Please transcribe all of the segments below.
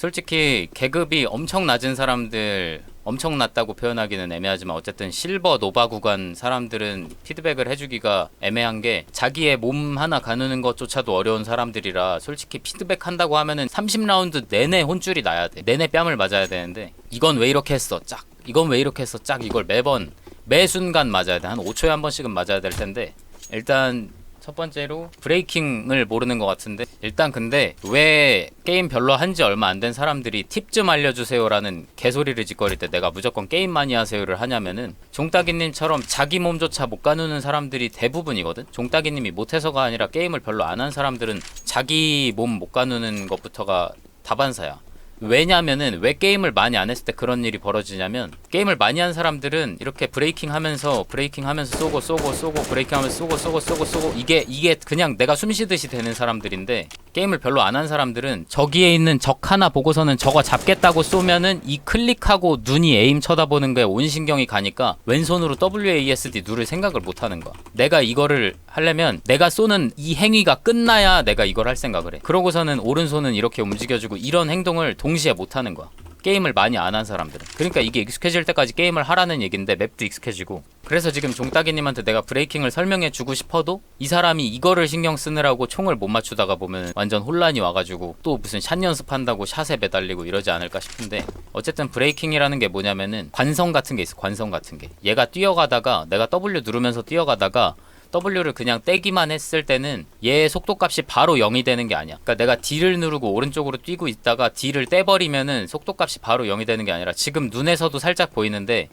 솔직히 계급이 엄청 낮은 사람들 엄청 낮다고 표현하기는 애매하지만 어쨌든 실버 노바 구간 사람들은 피드백을 해주기가 애매한 게 자기의 몸 하나 가누는 것조차도 어려운 사람들이라 솔직히 피드백 한다고 하면은 30라운드 내내 혼줄이 나야 돼. 내내 뺨을 맞아야 되는데 이건 왜 이렇게 했어? 짝. 이건 왜 이렇게 했어? 짝. 이걸 매번 매 순간 맞아야 돼. 한 5초에 한 번씩은 맞아야 될 텐데 일단 첫 번째로 브레이킹을 모르는 것 같은데 일단 근데 왜 게임 별로 한 지 얼마 안 된 사람들이 팁 좀 알려주세요라는 개소리를 짓거릴 때 내가 무조건 게임 많이 하세요를 하냐면은 종따기님처럼 자기 몸조차 못 가누는 사람들이 대부분이거든? 종따기님이 못해서가 아니라 게임을 별로 안 한 사람들은 자기 몸 못 가누는 것부터가 다반사야 왜냐면은 왜 게임을 많이 안 했을 때 그런 일이 벌어지냐면 게임을 많이 한 사람들은 이렇게 브레이킹 하면서 브레이킹 하면서 쏘고 쏘고 쏘고 브레이킹 하면서 쏘고 쏘고 쏘고 쏘고 이게 이게 그냥 내가 숨 쉬듯이 되는 사람들인데 게임을 별로 안 한 사람들은 저기에 있는 적 하나 보고서는 저거 잡겠다고 쏘면은 이 클릭하고 눈이 에임 쳐다보는 거에 온 신경이 가니까 왼손으로 WASD 누를 생각을 못 하는 거야. 내가 이거를 하려면 내가 쏘는 이 행위가 끝나야 내가 이걸 할 생각을 해. 그러고서는 오른손은 이렇게 움직여주고 이런 행동을 동시에 못 하는 거야. 게임을 많이 안 한 사람들은. 그러니까 이게 익숙해질 때까지 게임을 하라는 얘긴데 맵도 익숙해지고. 그래서 지금 종따기님한테 내가 브레이킹을 설명해 주고 싶어도 이 사람이 이거를 신경 쓰느라고 총을 못 맞추다가 보면 완전 혼란이 와가지고 또 무슨 샷 연습한다고 샷에 매달리고 이러지 않을까 싶은데 어쨌든 브레이킹이라는 게 뭐냐면은 관성 같은 게 있어 관성 같은 게. 얘가 뛰어가다가 내가 W 누르면서 뛰어가다가 W를 그냥 떼기만 했을 때는 얘 속도값이 바로 0이 되는 게 아니야. 그러니까 내가 D를 누르고 오른쪽으로 뛰고 있다가 D를 떼버리면은 속도값이 바로 0이 되는 게 아니라 지금 눈에서도 살짝 보이는데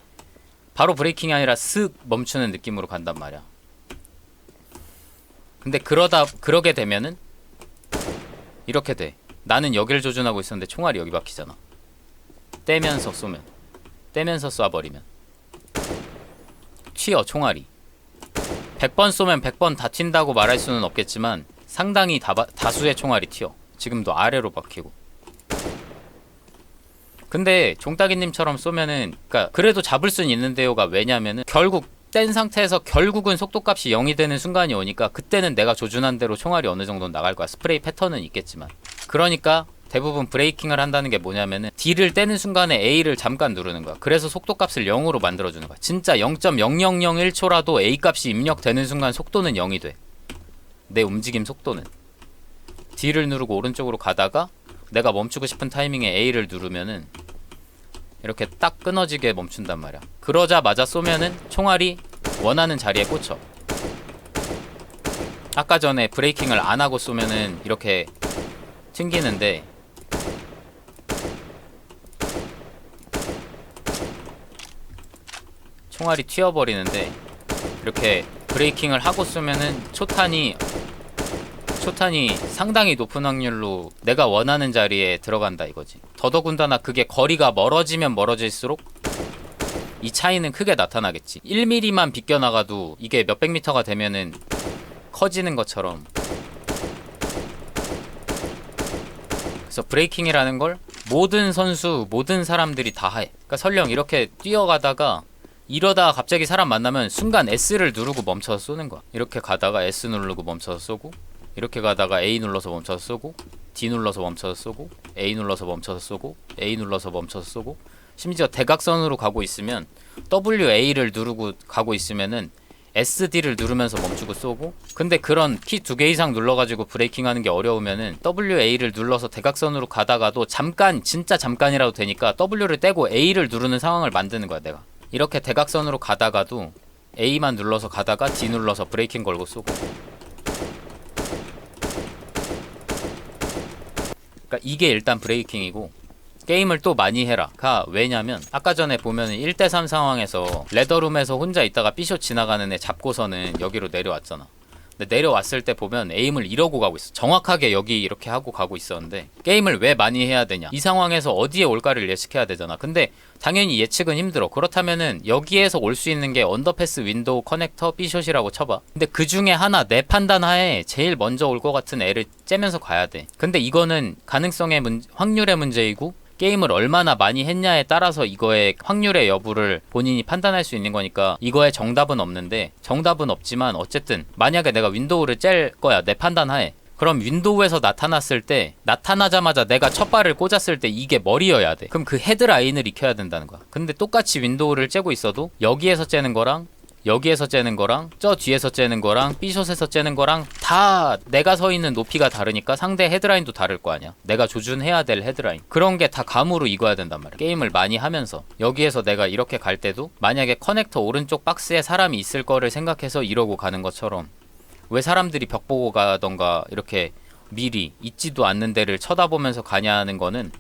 바로 브레이킹이 아니라 슥 멈추는 느낌으로 간단 말이야. 근데 그러다 그러게 되면은 이렇게 돼. 나는 여기를 조준하고 있었는데 총알이 여기 박히잖아. 떼면서 쏘면 떼면서 쏴버리면 튀어 총알이. 100번 쏘면 100번 다 튄다고 말할 수는 없겠지만 상당히 다, 다수의 총알이 튀어. 지금도 아래로 박히고. 근데 종따기님처럼 쏘면은 그니까 그래도 잡을 수는 있는데요가 왜냐면은 결국 뗀 상태에서 결국은 속도값이 0이 되는 순간이 오니까 그때는 내가 조준한 대로 총알이 어느 정도 나갈 거야. 스프레이 패턴은 있겠지만. 그러니까 대부분 브레이킹을 한다는 게 뭐냐면은 D를 떼는 순간에 A를 잠깐 누르는 거야. 그래서 속도 값을 0으로 만들어주는 거야. 진짜 0.0001초라도 A 값이 입력되는 순간 속도는 0이 돼. 내 움직임 속도는. D를 누르고 오른쪽으로 가다가 내가 멈추고 싶은 타이밍에 A를 누르면은 이렇게 딱 끊어지게 멈춘단 말이야. 그러자마자 쏘면은 총알이 원하는 자리에 꽂혀. 아까 전에 브레이킹을 안 하고 쏘면은 이렇게 튕기는데 총알이 튀어버리는데 이렇게 브레이킹을 하고 쏘면은 초탄이 초탄이 상당히 높은 확률로 내가 원하는 자리에 들어간다 이거지. 더더군다나 그게 거리가 멀어지면 멀어질수록 이 차이는 크게 나타나겠지. 1mm만 비껴나가도 이게 몇백 미터가 되면은 커지는 것처럼. 그래서 브레이킹이라는 걸 모든 선수, 모든 사람들이 다 해. 그러니까 설령 이렇게 뛰어가다가 이러다가 갑자기 사람 만나면 순간 S를 누르고 멈춰서 쏘는 거야. 이렇게 가다가 S 누르고 멈춰서 쏘고 이렇게 가다가 A 눌러서 멈춰서 쏘고 D 눌러서 멈춰서 쏘고 A 눌러서 멈춰서 쏘고 A 눌러서 멈춰서 쏘고. 심지어 대각선으로 가고 있으면 WA를 누르고 가고 있으면은 SD를 누르면서 멈추고 쏘고. 근데 그런 키 두 개 이상 눌러가지고 브레이킹 하는 게 어려우면은 WA를 눌러서 대각선으로 가다가도 잠깐 진짜 잠깐이라도 되니까 W를 떼고 A를 누르는 상황을 만드는 거야 내가 이렇게 대각선으로 가다가도 A만 눌러서 가다가 D 눌러서 브레이킹 걸고 쏘고 그러니까 이게 일단 브레이킹이고 게임을 또 많이 해라. 가 왜냐면 아까 전에 보면 1대3 상황에서 레더룸에서 혼자 있다가 삐쇼 지나가는 애 잡고서는 여기로 내려왔잖아. 근데 내려왔을 때 보면 에임을 이러고 가고 있어. 정확하게 여기 이렇게 하고 가고 있었는데 게임을 왜 많이 해야 되냐? 이 상황에서 어디에 올까를 예측해야 되잖아. 근데 당연히 예측은 힘들어. 그렇다면은 여기에서 올 수 있는 게 언더패스 윈도우 커넥터 B숏이라고 쳐봐. 근데 그 중에 하나 내 판단 하에 제일 먼저 올 것 같은 애를 째면서 가야 돼. 근데 이거는 가능성의 문, 확률의 문제이고 게임을 얼마나 많이 했냐에 따라서 이거의 확률의 여부를 본인이 판단할 수 있는 거니까 이거에 정답은 없는데 정답은 없지만 어쨌든 만약에 내가 윈도우를 짤 거야 내 판단하에 그럼 윈도우에서 나타났을 때 나타나자마자 내가 첫 발을 꽂았을 때 이게 머리여야 돼. 그럼 그 헤드라인을 익혀야 된다는 거야. 근데 똑같이 윈도우를 째고 있어도 여기에서 째는 거랑 여기에서 째는 거랑 저 뒤에서 째는 거랑 B숏에서 째는 거랑 다 내가 서 있는 높이가 다르니까 상대 헤드라인도 다를 거 아니야. 내가 조준해야 될 헤드라인. 그런 게 다 감으로 익어야 된단 말이야. 게임을 많이 하면서 여기에서 내가 이렇게 갈 때도 만약에 커넥터 오른쪽 박스에 사람이 있을 거를 생각해서 이러고 가는 것처럼 왜 사람들이 벽 보고 가던가 이렇게 미리 있지도 않는 데를 쳐다보면서 가냐는 거는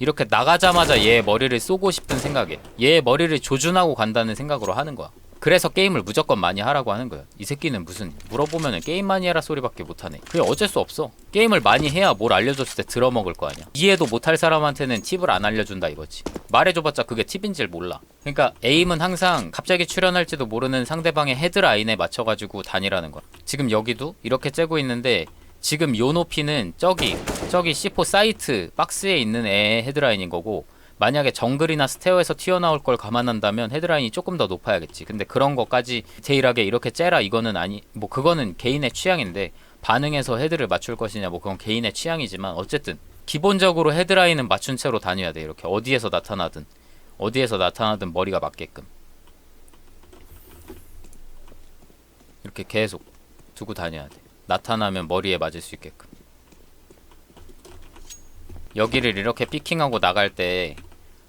이렇게 나가자마자 얘 머리를 쏘고 싶은 생각에 얘 머리를 조준하고 간다는 생각으로 하는 거야. 그래서 게임을 무조건 많이 하라고 하는 거야. 이 새끼는 무슨 물어보면은 게임 많이 해라 소리밖에 못하네. 그게 어쩔 수 없어. 게임을 많이 해야 뭘 알려줬을 때 들어먹을 거 아니야. 이해도 못할 사람한테는 팁을 안 알려준다 이거지. 말해줘봤자 그게 팁인지를 몰라. 그러니까 에임은 항상 갑자기 출연할지도 모르는 상대방의 헤드라인에 맞춰가지고 다니라는 거야. 지금 여기도 이렇게 째고 있는데 지금 요 높이는 저기 저기 C4 사이트 박스에 있는 애의 헤드라인인 거고 만약에 정글이나 스테어에서 튀어나올 걸 감안한다면 헤드라인이 조금 더 높아야겠지. 근데 그런 것까지 디테일하게 이렇게 째라 이거는 아니 뭐 그거는 개인의 취향인데 반응해서 헤드를 맞출 것이냐 뭐 그건 개인의 취향이지만 어쨌든 기본적으로 헤드라인은 맞춘 채로 다녀야 돼. 이렇게 어디에서 나타나든 어디에서 나타나든 머리가 맞게끔 이렇게 계속 두고 다녀야 돼. 나타나면 머리에 맞을 수 있게끔. 여기를 이렇게 피킹하고 나갈 때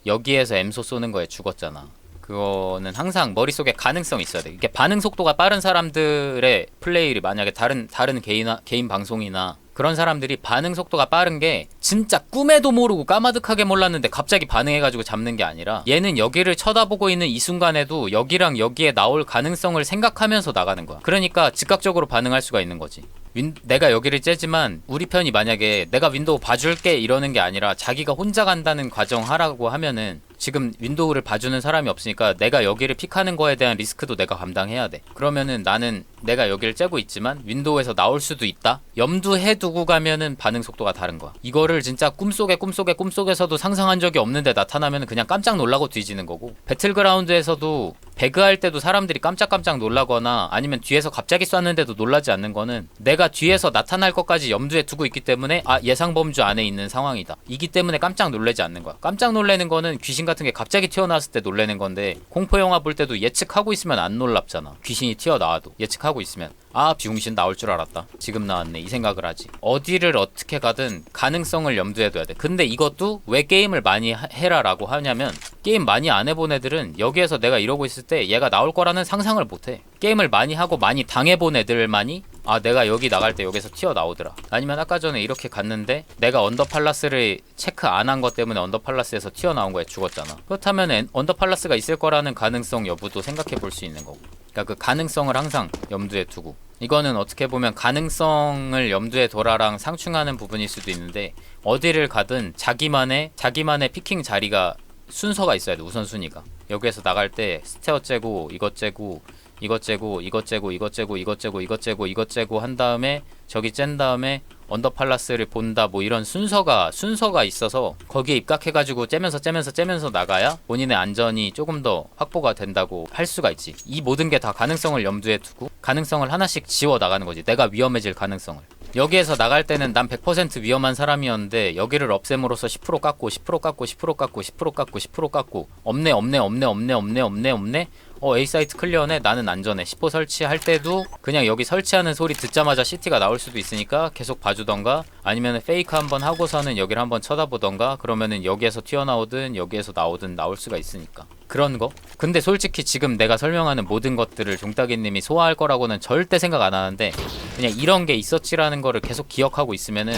여기에서 엠소 쏘는 거에 죽었잖아. 그거는 항상 머릿속에 가능성이 있어야 돼. 이게 반응 속도가 빠른 사람들의 플레이를 만약에 다른 다른 개인 개인 방송이나 그런 사람들이 반응 속도가 빠른 게 진짜 꿈에도 모르고 까마득하게 몰랐는데 갑자기 반응해가지고 잡는 게 아니라 얘는 여기를 쳐다보고 있는 이 순간에도 여기랑 여기에 나올 가능성을 생각하면서 나가는 거야. 그러니까 즉각적으로 반응할 수가 있는 거지. 윈, 내가 여기를 째지만 우리 편이 만약에 내가 윈도우 봐줄게 이러는 게 아니라 자기가 혼자 간다는 과정 하라고 하면은 지금 윈도우를 봐주는 사람이 없으니까 내가 여기를 픽하는 거에 대한 리스크도 내가 감당해야 돼. 그러면은 나는 내가 여기를 째고 있지만 윈도우에서 나올 수도 있다. 염두해 두고 가면은 반응 속도가 다른 거야. 이거를 진짜 꿈속에 꿈속에 꿈속에서도 상상한 적이 없는데 나타나면 그냥 깜짝 놀라고 뒤지는 거고 배틀그라운드에서도 배그할 때도 사람들이 깜짝깜짝 놀라거나 아니면 뒤에서 갑자기 쐈는데도 놀라지 않는 거는 내가 뒤에서 나타날 것까지 염두에 두고 있기 때문에 아 예상 범주 안에 있는 상황이다. 이기 때문에 깜짝 놀라지 않는 거야. 깜짝 놀라는 거는 귀신 같은 게 갑자기 튀어나왔을 때 놀라는 건데 공포 영화 볼 때도 예측하고 있으면 안 놀랍잖아. 귀신이 튀어나와도 예측하고 있으면 아 비용신 나올 줄 알았다. 지금 나왔네 이 생각을 하지. 어디를 어떻게 가든 가능성을 염두에 둬야 돼. 근데 이것도 왜 게임을 많이 하- 해라 라고 하냐면 게임 많이 안 해본 애들은 여기에서 내가 이러고 있을 때 얘가 나올 거라는 상상을 못해. 게임을 많이 하고 많이 당해본 애들만이 아 내가 여기 나갈 때 여기서 튀어나오더라 아니면 아까 전에 이렇게 갔는데 내가 언더팔라스를 체크 안 한 것 때문에 언더팔라스에서 튀어나온 거에 죽었잖아 그렇다면 엔- 언더팔라스가 있을 거라는 가능성 여부도 생각해 볼 수 있는 거고 그러니까 그 가능성을 항상 염두에 두고 이거는 어떻게 보면 가능성을 염두에 둬라랑 상충하는 부분일 수도 있는데 어디를 가든 자기만의 자기만의 피킹 자리가 순서가 있어야 돼 우선순위가. 여기에서 나갈 때 스테어 째고 이것 째고 이것 째고 이것 째고 이것 째고 이것 째고 이것 째고 이것 째고 한 다음에 저기 짠 다음에 언더팔라스를 본다 뭐 이런 순서가 순서가 있어서 거기에 입각해가지고 째면서 째면서 째면서 나가야 본인의 안전이 조금 더 확보가 된다고 할 수가 있지. 이 모든 게 다 가능성을 염두에 두고 가능성을 하나씩 지워 나가는 거지. 내가 위험해질 가능성을. 여기에서 나갈 때는 난 100% 위험한 사람이었는데 여기를 없앰으로써 10% 깎고 10% 깎고 10% 깎고 10% 깎고 10% 깎고 없네 없네 없네 없네 없네 없네 없네 어 A 사이트 클리어네. 나는 안전해. 10호 설치할 때도 그냥 여기 설치하는 소리 듣자마자 CT가 나올 수도 있으니까 계속 봐주던가 아니면 페이크 한번 하고서는 여기를 한번 쳐다보던가 그러면은 여기에서 튀어나오든 여기에서 나오든 나올 수가 있으니까. 그런 거? 근데 솔직히 지금 내가 설명하는 모든 것들을 종따기님이 소화할 거라고는 절대 생각 안 하는데 그냥 이런 게 있었지라는 거를 계속 기억하고 있으면은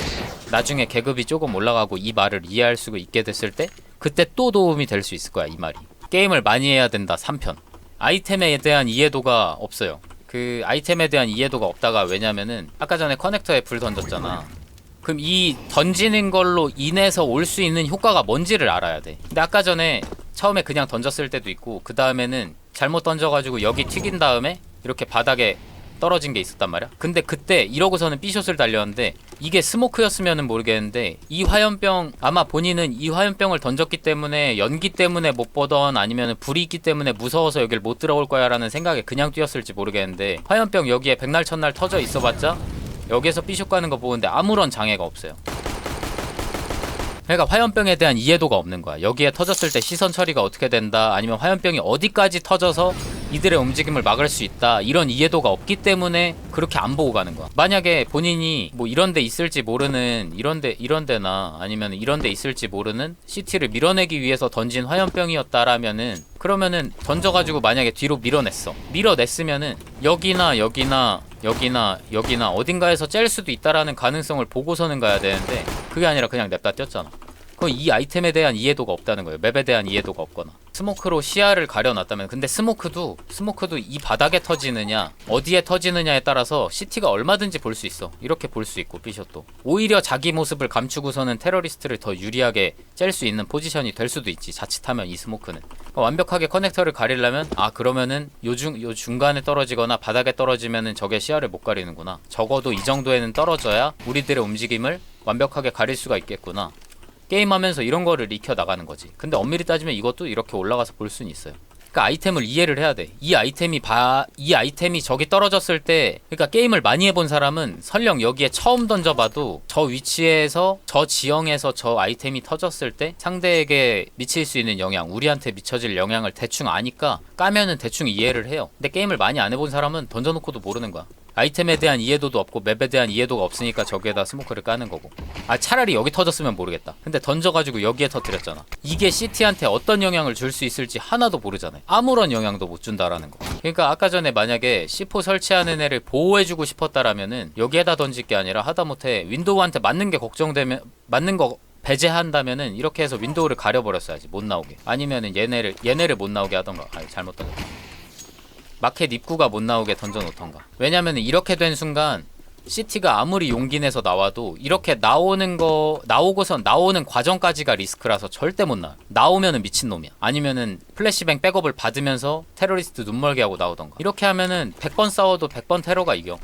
나중에 계급이 조금 올라가고 이 말을 이해할 수 있게 됐을 때 그때 또 도움이 될 수 있을 거야 이 말이. 게임을 많이 해야 된다 3편 아이템에 대한 이해도가 없어요. 그 아이템에 대한 이해도가 없다가 왜냐면은 아까 전에 커넥터에 불 던졌잖아. 그럼 이 던지는 걸로 인해서 올 수 있는 효과가 뭔지를 알아야 돼. 근데 아까 전에 처음에 그냥 던졌을 때도 있고 그 다음에는 잘못 던져가지고 여기 튀긴 다음에 이렇게 바닥에 떨어진 게 있었단 말이야. 근데 그때 이러고서는 B숏을 달렸는데 이게 스모크였으면은 모르겠는데 이 화염병 아마 본인은 이 화염병을 던졌기 때문에 연기 때문에 못 보던 아니면 불이 있기 때문에 무서워서 여길 못 들어올 거야 라는 생각에 그냥 뛰었을지 모르겠는데 화염병 여기에 백날 첫날 터져 있어봤자 여기에서 B숍 가는 거 보는데 아무런 장애가 없어요. 그러니까 화염병에 대한 이해도가 없는 거야. 여기에 터졌을 때 시선 처리가 어떻게 된다, 아니면 화염병이 어디까지 터져서 이들의 움직임을 막을 수 있다, 이런 이해도가 없기 때문에 그렇게 안 보고 가는 거야. 만약에 본인이 뭐 이런 데 있을지 모르는 이런 데 이런 데나 아니면 이런 데 있을지 모르는 CT를 밀어내기 위해서 던진 화염병이었다라면은 그러면은 던져가지고 만약에 뒤로 밀어냈어. 밀어냈으면은 여기나 여기나 여기나 여기나 어딘가에서 짤 수도 있다라는 가능성을 보고서는 가야 되는데 그게 아니라 그냥 냅다 뛰었잖아. 그럼 이 아이템에 대한 이해도가 없다는 거예요. 맵에 대한 이해도가 없거나. 스모크로 시야를 가려놨다면 근데 스모크도 스모크도 이 바닥에 터지느냐 어디에 터지느냐에 따라서 CT가 얼마든지 볼 수 있어. 이렇게 볼 수 있고 비숍도 오히려 자기 모습을 감추고서는 테러리스트를 더 유리하게 짤 수 있는 포지션이 될 수도 있지. 자칫하면 이 스모크는 그러니까 완벽하게 커넥터를 가리려면 아 그러면은 요중 요 중간에 떨어지거나 바닥에 떨어지면은 적의 시야를 못 가리는구나. 적어도 이 정도에는 떨어져야 우리들의 움직임을 완벽하게 가릴 수가 있겠구나. 게임하면서 이런 거를 익혀 나가는 거지. 근데 엄밀히 따지면 이것도 이렇게 올라가서 볼 수는 있어요. 그러니까 아이템을 이해를 해야 돼. 이 아이템이 봐, 이 아이템이 저기 떨어졌을 때, 그러니까 게임을 많이 해본 사람은 설령 여기에 처음 던져봐도 저 위치에서 저 지형에서 저 아이템이 터졌을 때 상대에게 미칠 수 있는 영향, 우리한테 미쳐질 영향을 대충 아니까 까면은 대충 이해를 해요. 근데 게임을 많이 안 해본 사람은 던져놓고도 모르는 거야. 아이템에 대한 이해도도 없고 맵에 대한 이해도가 없으니까 저기에다 스모크를 까는 거고. 아 차라리 여기 터졌으면 모르겠다. 근데 던져가지고 여기에 터뜨렸잖아. 이게 CT한테 어떤 영향을 줄 수 있을지 하나도 모르잖아요 아무런 영향도 못 준다라는 거. 그러니까 아까 전에 만약에 C4 설치하는 애를 보호해주고 싶었다라면은 여기에다 던질 게 아니라 하다못해 윈도우한테 맞는 게 걱정되면 맞는 거 배제한다면은 이렇게 해서 윈도우를 가려버렸어야지 못 나오게. 아니면은 얘네를 얘네를 못 나오게 하던가. 아 잘못 던졌다 마켓 입구가 못 나오게 던져놓던가. 왜냐면 이렇게 된 순간 CT가 아무리 용기 내서 나와도 이렇게 나오는 거 나오고선 나오는 과정까지가 리스크라서 절대 못 나와. 나오면은 미친 놈이야. 아니면은 플래시뱅 백업을 받으면서 테러리스트 눈멀게 하고 나오던가. 이렇게 하면은 100번 싸워도 100번 테러가 이겨.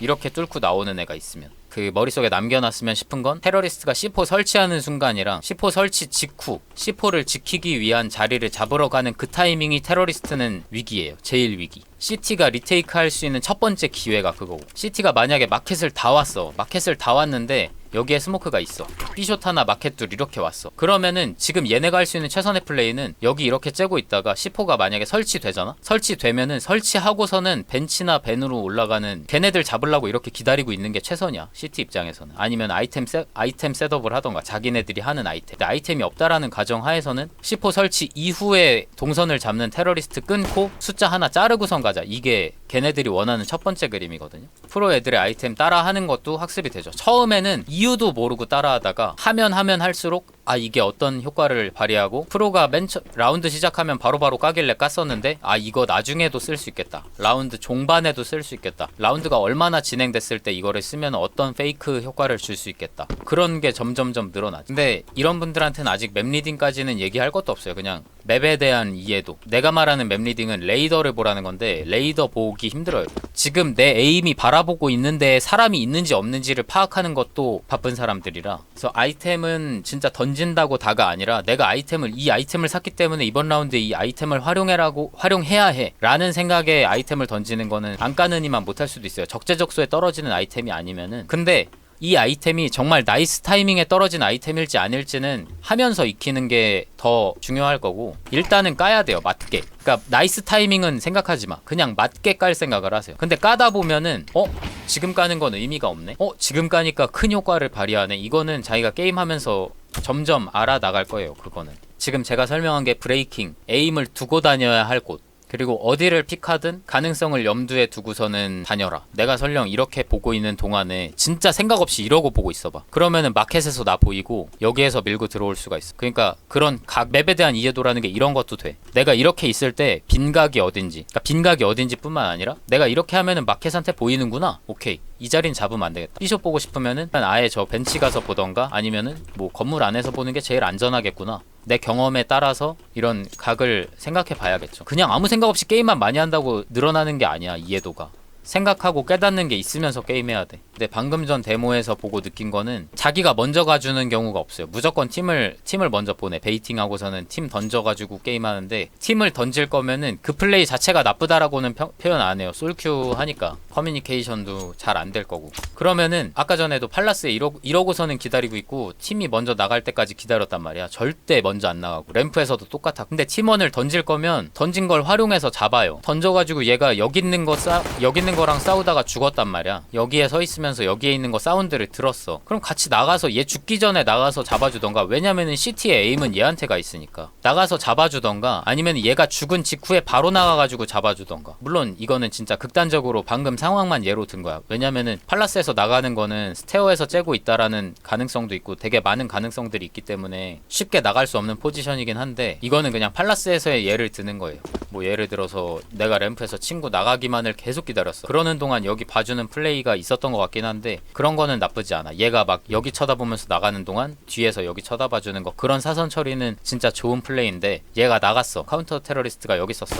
이렇게 뚫고 나오는 애가 있으면 그 머릿속에 남겨놨으면 싶은 건 테러리스트가 C4 설치하는 순간이랑 C4 설치 직후 C4를 지키기 위한 자리를 잡으러 가는 그 타이밍이 테러리스트는 위기예요. 제일 위기. CT가 리테이크 할 수 있는 첫 번째 기회가 그거고 CT가 만약에 마켓을 다 왔어. 마켓을 다 왔는데 여기에 스모크가 있어. B숏 하나 마켓 둘 이렇게 왔어. 그러면은 지금 얘네가 할 수 있는 최선의 플레이는 여기 이렇게 째고 있다가 C4가 만약에 설치되잖아? 설치되면은 설치하고서는 벤치나 벤으로 올라가는 걔네들 잡으려고 이렇게 기다리고 있는 게 최선이야. CT 입장에서는. 아니면 아이템 셋, 아이템 셋업을 하던가 자기네들이 하는 아이템. 근데 아이템이 없다라는 가정 하에서는 C4 설치 이후에 동선을 잡는 테러리스트 끊고 숫자 하나 자르고선 가자. 이게 걔네들이 원하는 첫 번째 그림이거든요. 프로 애들의 아이템 따라 하는 것도 학습이 되죠. 처음에는 이 유도 모르고 따라하다가 하면 하면 할수록 아 이게 어떤 효과를 발휘하고 프로가 맨 처, 라운드 시작하면 바로 바로 까길래 깠었는데 아 이거 나중에도 쓸 수 있겠다. 라운드 종반에도 쓸 수 있겠다. 라운드가 얼마나 진행됐을 때 이거를 쓰면 어떤 페이크 효과를 줄 수 있겠다. 그런 게 점점점 늘어나죠. 근데 이런 분들한테는 아직 맵 리딩까지는 얘기할 것도 없어요. 그냥 맵에 대한 이해도. 내가 말하는 맵 리딩은 레이더를 보라는 건데 레이더 보기 힘들어요. 지금 내 에임이 바라보고 있는데 사람이 있는지 없는지를 파악하는 것도 바쁜 사람들이라. 그래서 아이템은 진짜 던 진다고 다가 아니라 내가 아이템을 이 아이템을 샀기 때문에 이번 라운드에 이 아이템을 활용해라고 활용해야 해라는 생각에 아이템을 던지는 거는 안 까느니만 못할 수도 있어요. 적재적소에 떨어지는 아이템이 아니면은 근데 이 아이템이 정말 나이스 타이밍에 떨어진 아이템일지 아닐지는 하면서 익히는 게 더 중요할 거고 일단은 까야 돼요 맞게. 그러니까 나이스 타이밍은 생각하지 마. 그냥 맞게 깔 생각을 하세요. 근데 까다 보면은 어? 지금 까는 건 의미가 없네? 어? 지금 까니까 큰 효과를 발휘하네. 이거는 자기가 게임하면서 점점 알아나갈 거예요 그거는. 지금 제가 설명한 게 브레이킹 에임을 두고 다녀야 할 곳 그리고 어디를 픽하든 가능성을 염두에 두고서는 다녀라. 내가 설령 이렇게 보고 있는 동안에 진짜 생각 없이 이러고 보고 있어봐. 그러면은 마켓에서 나 보이고 여기에서 밀고 들어올 수가 있어. 그러니까 그런 각 맵에 대한 이해도라는 게 이런 것도 돼. 내가 이렇게 있을 때 빈각이 어딘지, 그러니까 빈각이 어딘지뿐만 아니라 내가 이렇게 하면은 마켓한테 보이는구나. 오케이. 이 자리는 잡으면 안 되겠다. 비숍 보고 싶으면은 아예 저 벤치 가서 보던가 아니면은 뭐 건물 안에서 보는 게 제일 안전하겠구나. 내 경험에 따라서 이런 각을 생각해 봐야겠죠. 그냥 아무 생각 없이 게임만 많이 한다고 늘어나는 게 아니야, 이해도가. 생각하고 깨닫는 게 있으면서 게임해야 돼. 근데 방금 전 데모에서 보고 느낀 거는 자기가 먼저 가주는 경우가 없어요. 무조건 팀을 팀을 먼저 보내. 베이팅하고서는 팀 던져가지고 게임하는데 팀을 던질 거면은 그 플레이 자체가 나쁘다라고는 표, 표현 안 해요. 솔큐 하니까 커뮤니케이션도 잘 안 될 거고. 그러면은 아까 전에도 팔라스에 이러, 이러고서는 기다리고 있고 팀이 먼저 나갈 때까지 기다렸단 말이야. 절대 먼저 안 나가고 램프에서도 똑같아. 근데 팀원을 던질 거면 던진 걸 활용해서 잡아요. 던져가지고 얘가 여기 있는 거 싸, 여기 있는 거랑 싸우다가 죽었단 말이야. 여기에 서 있으면 서 여기에 있는 거 사운드를 들었어. 그럼 같이 나가서 얘 죽기 전에 나가서 잡아주던가. 왜냐면은 CT의 에임은 얘한테 가 있으니까. 나가서 잡아주던가. 아니면 얘가 죽은 직후에 바로 나가가지고 잡아주던가. 물론 이거는 진짜 극단적으로 방금 상황만 예로 든 거야. 왜냐면은 팔라스에서 나가는 거는 스테어에서 째고 있다라는 가능성도 있고 되게 많은 가능성들이 있기 때문에 쉽게 나갈 수 없는 포지션이긴 한데 이거는 그냥 팔라스에서의 예를 드는 거예요. 뭐 예를 들어서 내가 램프에서 친구 나가기만을 계속 기다렸어. 그러는 동안 여기 봐주는 플레이가 있었던 것 같긴 한데 그런 거는 나쁘지 않아. 얘가 막 여기 쳐다보면서 나가는 동안 뒤에서 여기 쳐다봐 주는 거 그런 사선 처리는 진짜 좋은 플레이인데 얘가 나갔어. 카운터 테러리스트가 여기 있었어.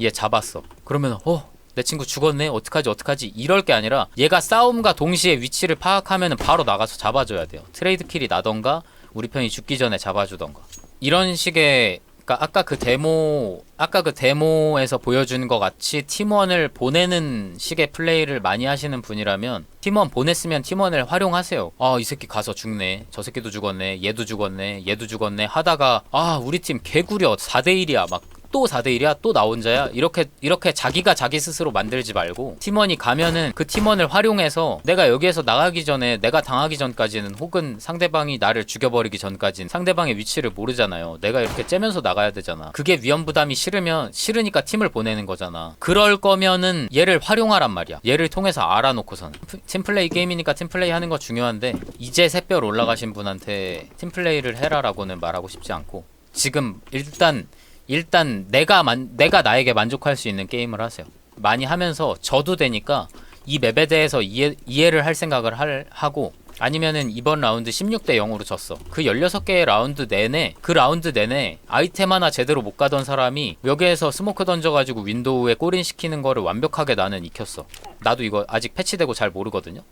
얘 잡았어. 그러면 어? 내 친구 죽었네? 어떡하지 어떡하지? 이럴 게 아니라 얘가 싸움과 동시에 위치를 파악하면 바로 나가서 잡아줘야 돼요. 트레이드 킬이 나던가 우리 편이 죽기 전에 잡아주던가. 이런 식의 그러니까 아까 그 데모 아까 그 데모에서 보여주는 것 같이 팀원을 보내는 식의 플레이를 많이 하시는 분이라면 팀원 보냈으면 팀원을 활용하세요. 아 이 새끼 가서 죽네. 저 새끼도 죽었네. 얘도 죽었네. 얘도 죽었네. 하다가 아 우리 팀 개구려 4대 1이야. 막 또 4대 1이야? 또 나 혼자야? 이렇게 이렇게 자기가 자기 스스로 만들지 말고 팀원이 가면은 그 팀원을 활용해서 내가 여기에서 나가기 전에 내가 당하기 전까지는 혹은 상대방이 나를 죽여버리기 전까지는 상대방의 위치를 모르잖아요. 내가 이렇게 째면서 나가야 되잖아. 그게 위험 부담이 싫으면 싫으니까 팀을 보내는 거잖아. 그럴 거면은 얘를 활용하란 말이야. 얘를 통해서 알아놓고선 팀플레이 게임이니까 팀플레이 하는 거 중요한데 이제 새별 올라가신 분한테 팀플레이를 해라라고는 말하고 싶지 않고 지금 일단 일단 내가 만, 내가 나에게 만족할 수 있는 게임을 하세요. 많이 하면서 저도 되니까 이 맵에 대해서 이해, 이해를 할 생각을 할, 하고 아니면은 이번 라운드 16대 0으로 졌어. 그 16개의 라운드 내내 그 라운드 내내 아이템 하나 제대로 못 가던 사람이 여기에서 스모크 던져가지고 윈도우에 꼬린 시키는 거를 완벽하게 나는 익혔어. 나도 이거 아직 패치되고 잘 모르거든요.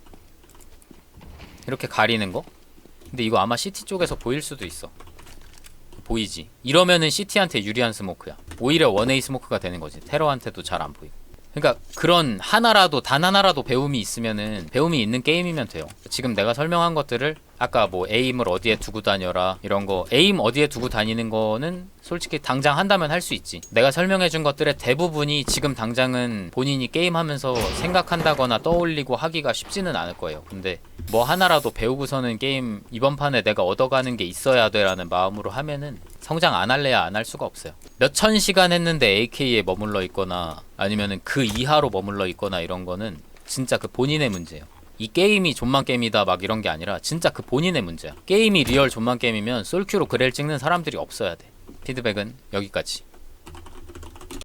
이렇게 가리는 거? 근데 이거 아마 CT 쪽에서 보일 수도 있어. 보이지? 이러면은 CT한테 유리한 스모크야. 오히려 원웨이 스모크가 되는 거지. 테러한테도 잘 안 보이고. 그러니까 그런 하나라도 단 하나라도 배움이 있으면은 배움이 있는 게임이면 돼요. 지금 내가 설명한 것들을 아까 뭐 에임을 어디에 두고 다녀라 이런 거 에임 어디에 두고 다니는 거는 솔직히 당장 한다면 할 수 있지. 내가 설명해 준 것들의 대부분이 지금 당장은 본인이 게임하면서 생각한다거나 떠올리고 하기가 쉽지는 않을 거예요. 근데 뭐 하나라도 배우고서는 게임 이번 판에 내가 얻어가는 게 있어야 돼라는 마음으로 하면은 성장 안 할래야 안 할 수가 없어요. 몇 천 시간 했는데 AK에 머물러 있거나 아니면은 그 이하로 머물러 있거나 이런 거는 진짜 그 본인의 문제예요. 이 게임이 존만 게임이다 막 이런 게 아니라 진짜 그 본인의 문제야. 게임이 리얼 존만 게임이면 솔큐로 그렐 찍는 사람들이 없어야 돼. 피드백은 여기까지.